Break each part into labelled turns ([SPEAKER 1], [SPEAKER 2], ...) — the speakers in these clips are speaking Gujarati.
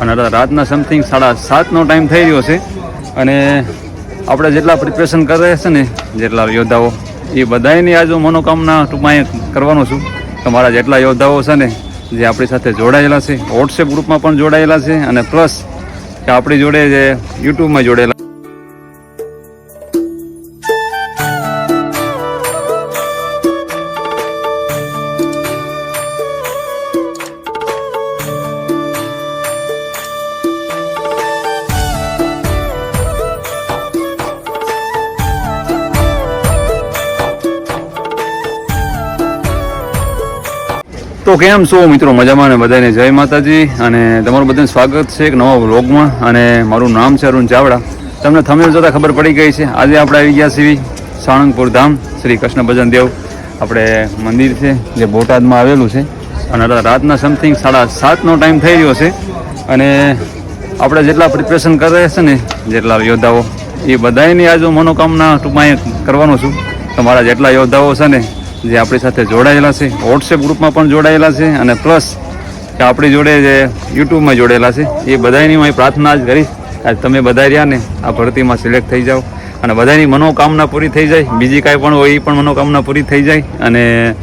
[SPEAKER 1] અને રાતના સમથિંગ સાડા સાતનો ટાઈમ થઈ રહ્યો છે. અને આપણે જેટલા પ્રિપરેશન કરે છે ને, જેટલા યોદ્ધાઓ, એ બધાની હું મનોકામના ટૂંકમાં કરવાનો છું તમારા જેટલા યોદ્ધાઓ છે ને, જે આપણી સાથે જોડાયેલા છે વોટ્સએપ ગ્રુપમાં પણ જોડાયેલા છે અને પ્લસ કે આપણી જોડે જે યુટ્યુબમાં જોડાયેલા તો કેમ છો મિત્રો? મજામાં ને બધાને જય માતાજી અને તમારું બધાનું સ્વાગત છે એક નવા વ્લોગમાં અને મારું નામ છે અરુણ ચાવડા. તમને થમેલ જોતાં ખબર પડી ગઈ છે. આજે આપણે આવી ગયા છીએ સાણંગપુર ધામ, શ્રી કૃષ્ણ ભજન દેવ. આપણે મંદિર છે, જે બોટાદમાં આવેલું છે. અને રાતના સમથિંગ સાડા સાતનો ટાઈમ થઈ રહ્યો છે. અને આપણે જેટલા પ્રિપરેશન કરે છે ને, જેટલા યોદ્ધાઓ, એ બધાની આજે મનોકામના ટૂંકમાં કરવાનો છું. તમારા જેટલા યોદ્ધાઓ છે ને જે આપણી સાથે જોડાયેલા છે. વોટ્સએપ ગ્રુપમાં પણ જોડાયેલા છે અને પ્લસ કે આપણી જોડે જે યુટ્યુબમાં જોડેલા છે, એ બધાની હું પ્રાર્થના જ કરીશ. આજ તમે બધા રહ્યા ને, આ ભરતીમાં સિલેક્ટ થઈ જાઓ. અને બધાની મનોકામના પૂરી થઈ જાય. બીજી કાંઈ પણ હોય એ પણ મનોકામના પૂરી થઈ જાય. અને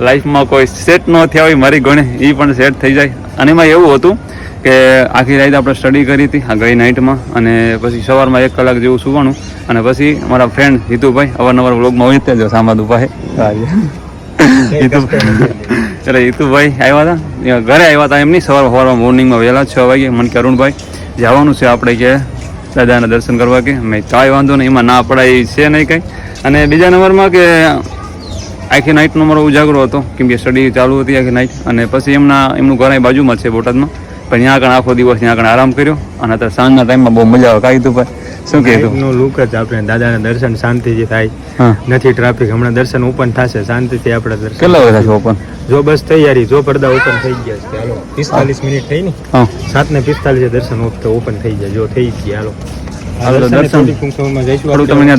[SPEAKER 1] લાઈફમાં કોઈ સેટ ન થયા હોય મારી ગણે, એ પણ સેટ થઈ જાય. અને એમાં એવું હતું કે આખી રાત આપણે સ્ટડી કરી હતી, આ ગઈ નાઇટમાં અને પછી સવારમાં એક કલાક જેવું સુવાનું. અને પછી મારા ફ્રેન્ડ હિતુભાઈ અવારનવાર વ્લોગમાં હોય ત્યાં જ સામાદ એટલે હિતુભાઈ આવ્યા હતા. ઘરે આવ્યા હતા એમની. સવાર સવારમાં મોર્નિંગમાં વહેલા છ વાગે. મને કે, અરુણભાઈ, જવાનું છે આપણે કે દાદાના દર્શન કરવા કે? મેં કાંઈ વાંધો નહીં. એમાં ના પડાય છે નહીં કંઈ. અને બીજા નંબરમાં કે આખી નાઇટનો મારો ઉજાગરો હતો. કેમ કે સ્ટડી ચાલુ હતી આખી નાઇટ અને પછી એમના એમનું ઘર અહીં બાજુમાં છે બોટાદમાં. પણ ત્યાં આગળ આખો દિવસ ત્યાં આગળ આરામ કર્યો. અને અત્યારે સાંજના ટાઈમમાં બહુ મજા આવે. કાંઈ ભાઈ? શું કીધું?
[SPEAKER 2] નું લુક જ આપણે દાદાના દર્શન શાંતિથી થાય. નથી ટ્રાફિક હમણાં દર્શન ઓપન થશે શાંતિથી આપણે દર્શન
[SPEAKER 1] કેટલા વાગ્યા છે ઓપન
[SPEAKER 2] જો બસ તૈયારી જો પડદા ઓપન થઈ ગયા છે હાલો. પિસ્તાલીસ મિનિટ થઈ ને
[SPEAKER 1] હા.
[SPEAKER 2] સાત ને પિસ્તાલીસ દર્શન ઓપન થઈ જાય જો થઈ ગયા હાલો. દર્શન.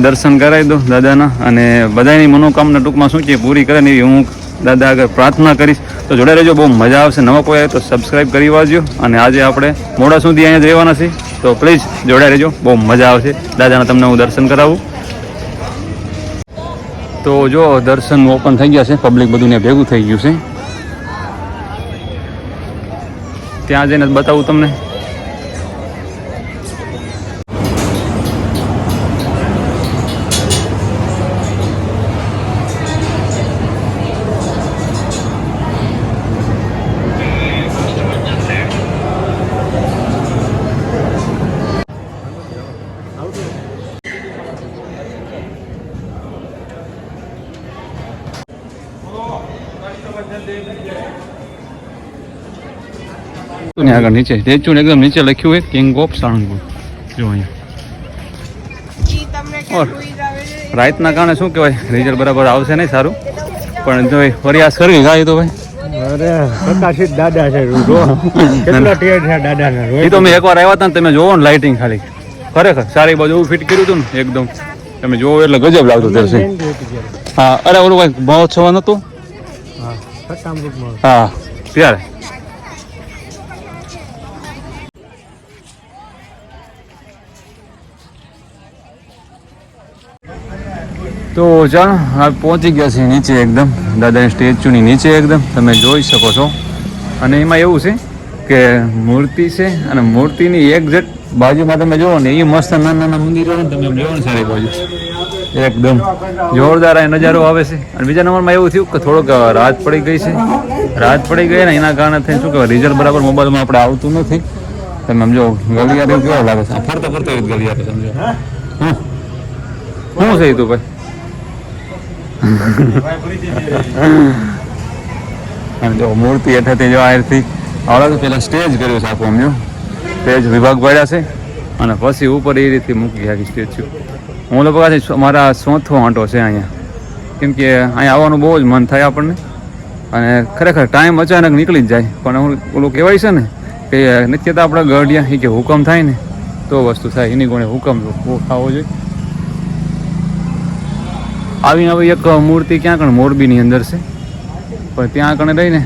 [SPEAKER 1] દર્શન કરાવી દો દાદાના અને બધાની મનોકામના ટૂંકમાં શું છે પૂરી કરે ને એવી હું દાદા આગળ પ્રાર્થના કરીશ. તો જોડે રહેજો બહુ મજા આવશે. નવા કોઈ આવે તો સબસ્ક્રાઈબ કરી વાજ્યો અને આજે આપણે મોડા સુધી અહીંયા જ રહેવાના છીએ. તો પ્લીઝ જોડાઈ રહેજો. બહુ મજા આવશે. દાદાના તમને હું દર્શન કરાવું. તો જો દર્શન ઓપન થઈ ગયા છે, પબ્લિક બધું ભેગું થઈ ગયું છે. ત્યાં જઈને બતાવું તમને. ને આગળ નીચે. રેચું એકદમ નીચે લખ્યું હોય કિંગ ઓફ સાણંદપુર જો અહીંયા. રાતના કારણે શું કહેવાય? રિઝલ્ટ બરાબર આવશે નહીં સારું. પણ જો ફરિયાદ કરવી ગાય તો ભાઈ.
[SPEAKER 2] દાદા છે જો. કેટલો ટેડ છે દાદાના
[SPEAKER 1] એ તો મેં એકવાર આવ્યા હતા ને તમે જોવો ને લાઇટિંગ ખાલી. ખરેખર સારી બાજુ ફિટ કર્યું હતું ને એકદમ. તમે જોવો એટલે ગજબ લાગતું દર્શન હા અરે ઓલું કંઈક મહોત્સવ નતું
[SPEAKER 2] હા
[SPEAKER 1] તો ચાલો હવે પહોંચી ગયા છે નીચે એકદમ. દાદાની સ્ટેચ્યુની નીચે એકદમ. તમે જોઈ શકો છો. અને એમાં એવું છે કે મૂર્તિ છે અને મૂર્તિની એક્ઝેક્ટ બાજુમાં તમે જુઓ ને, એ મસ્ત નાના નાના મંદિરો ને, તમે જોવો ને સારી બાજુ. એકદમ જોરદાર આ નજારો આવે છે. અને બીજા નંબરમાં એવું થયું કે થોડોક રાત પડી ગઈ છે. રાત પડી ગઈ ને, એના કારણે થઈને શું કહેવાય રિઝલ્ટ બરાબર મોબાઈલમાં આપણે આવતું નથી. તમે સમજો ગલિયાર કેવો લાગે છે? ફરતો ફરતા એવું ગલિયાર સમજો. શું છે તું ભાઈ? જો, મૂર્તિ હેઠળથી જો આથી આવડે તો પેલા સ્ટેજ કર્યું છે આખું સમજો સ્ટેજ વિભાગ પડ્યા છે અને પછી ઉપર એ રીતે મૂકી આખી સ્ટેચ્યુ. હું લોકો પાસે મારા ચોથો આંટો છે અહીંયા. કેમ કે અહીંયા આવવાનું બહુ જ મન થાય આપણને. અને ખરેખર ટાઈમ અચાનક નીકળી જ જાય. પણ હું ઓલું કહેવાય છે ને કે નથી કહેતા આપણા ગઢિયા કે હુકમ થાય ને, તો વસ્તુ થાય. એની ગુણે હુકમ ખાવો જોઈએ. આવી આવી એક મૂર્તિ ક્યાં કણ મોરબીની અંદર છે. પણ ત્યાં કણે રહીને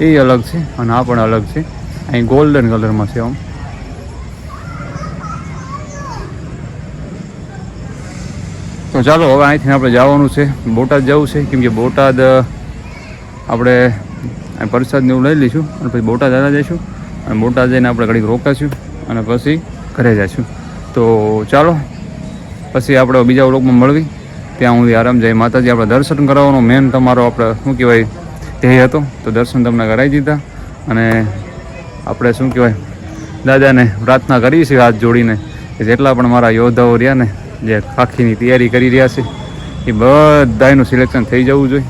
[SPEAKER 1] એ અલગ છે અને આ પણ અલગ છે. અહીં ગોલ્ડન કલરમાં છે આમ તો ચાલો, હવે અહીંથી આપણે જવાનું છે. બોટાદ જવું છે, કેમ કે બોટાદ આપણે અહીં પ્રસાદ એવું લઈ લઈશું અને પછી બોટાદ આવ્યા જઈશું અને બોટાદ જઈને આપણે ઘડીક રોકાશું અને પછી ઘરે જઈશું. તો ચાલો, પછી આપણે બીજા લોકમાં મળવી. ત્યાં સુધી આરામ, જાય માતાજી. આપણે દર્શન કરાવવાનો મેન તમારો આપણે, શું કહેવાય, ધ્યેય હતો. તો દર્શન તમને કરાવી દીધા અને આપણે શું કહેવાય? દાદાને પ્રાર્થના કરીએ છીએ હાથ જોડીને કે જેટલા પણ મારા યોદ્ધાઓ રહ્યા ને, જે આખીની તૈયારી કરી રહ્યા છે, એ બધાનું સિલેક્શન થઈ જવું જોઈએ.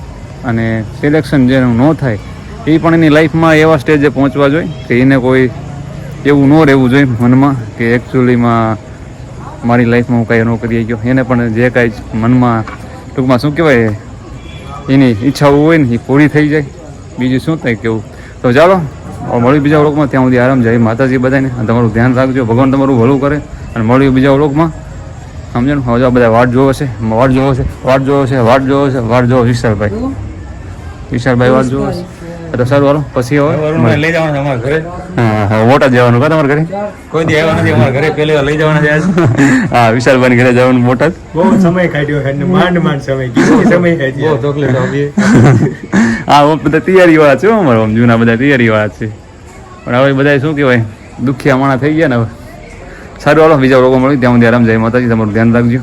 [SPEAKER 1] અને સિલેક્શન જેનું ન થાય, એ પણ એની લાઈફમાં એવા સ્ટેજે પહોંચવા જોઈએ કે એને કોઈ એવું ન રહેવું જોઈએ મનમાં કે એકચ્યુઅલીમાં મારી લાઈફમાં હું કાંઈ ન કરી ગયો એને પણ જે કાંઈ મનમાં, ટૂંકમાં શું કહેવાય, એની ઈચ્છાઓ હોય ને, એ પૂરી થઈ જાય. બીજું શું થાય કેવું તો ચાલો મળ્યું બીજા ઓળખમાં ત્યાં સુધી આરામ જાય માતાજી બધાને. તમારું ધ્યાન રાખજો. ભગવાન તમારું ભલું કરે. અને મળ્યું બીજા ઓળખમાં સમજો ને હવે બધા વાટ જોવો છે. વાટ જોવો છે. વાટ જોવો છે. વાટ જોવો છે. વાટ જોવો વિશાલભાઈ. વિશાલભાઈ વાટ જોવો છે. તો સારું હાલો. પછી હવે
[SPEAKER 2] લઈ જવાનું અમારા ઘરે.
[SPEAKER 1] હા હા મોટા જવાનું કા તમારા ઘરે?
[SPEAKER 2] કોઈ દી આવ્યા નથી અમારા ઘરે. પહેલી વાર લઈ જવાના છે આજ.
[SPEAKER 1] હા વિશાલભાઈ ઘરે જવાનું મોટા
[SPEAKER 2] બહુ સમય કાઢ્યો માંડ માંડ સમય કીધો સમય કાઢ્યો. બહુ તકલીફ આપી
[SPEAKER 1] હા, હું બધા તૈયારી વાળા છે અમારે આમ જૂના બધા તૈયારી વાળા છે. પણ હવે બધા શું કહેવાય, દુખિયા માણા થઈ ગયા ને હવે. સારું, હાલો, બીજા લોકો મળી ત્યાં સુધી આરામ જાય, માતાજી, તમારું ધ્યાન રાખજો.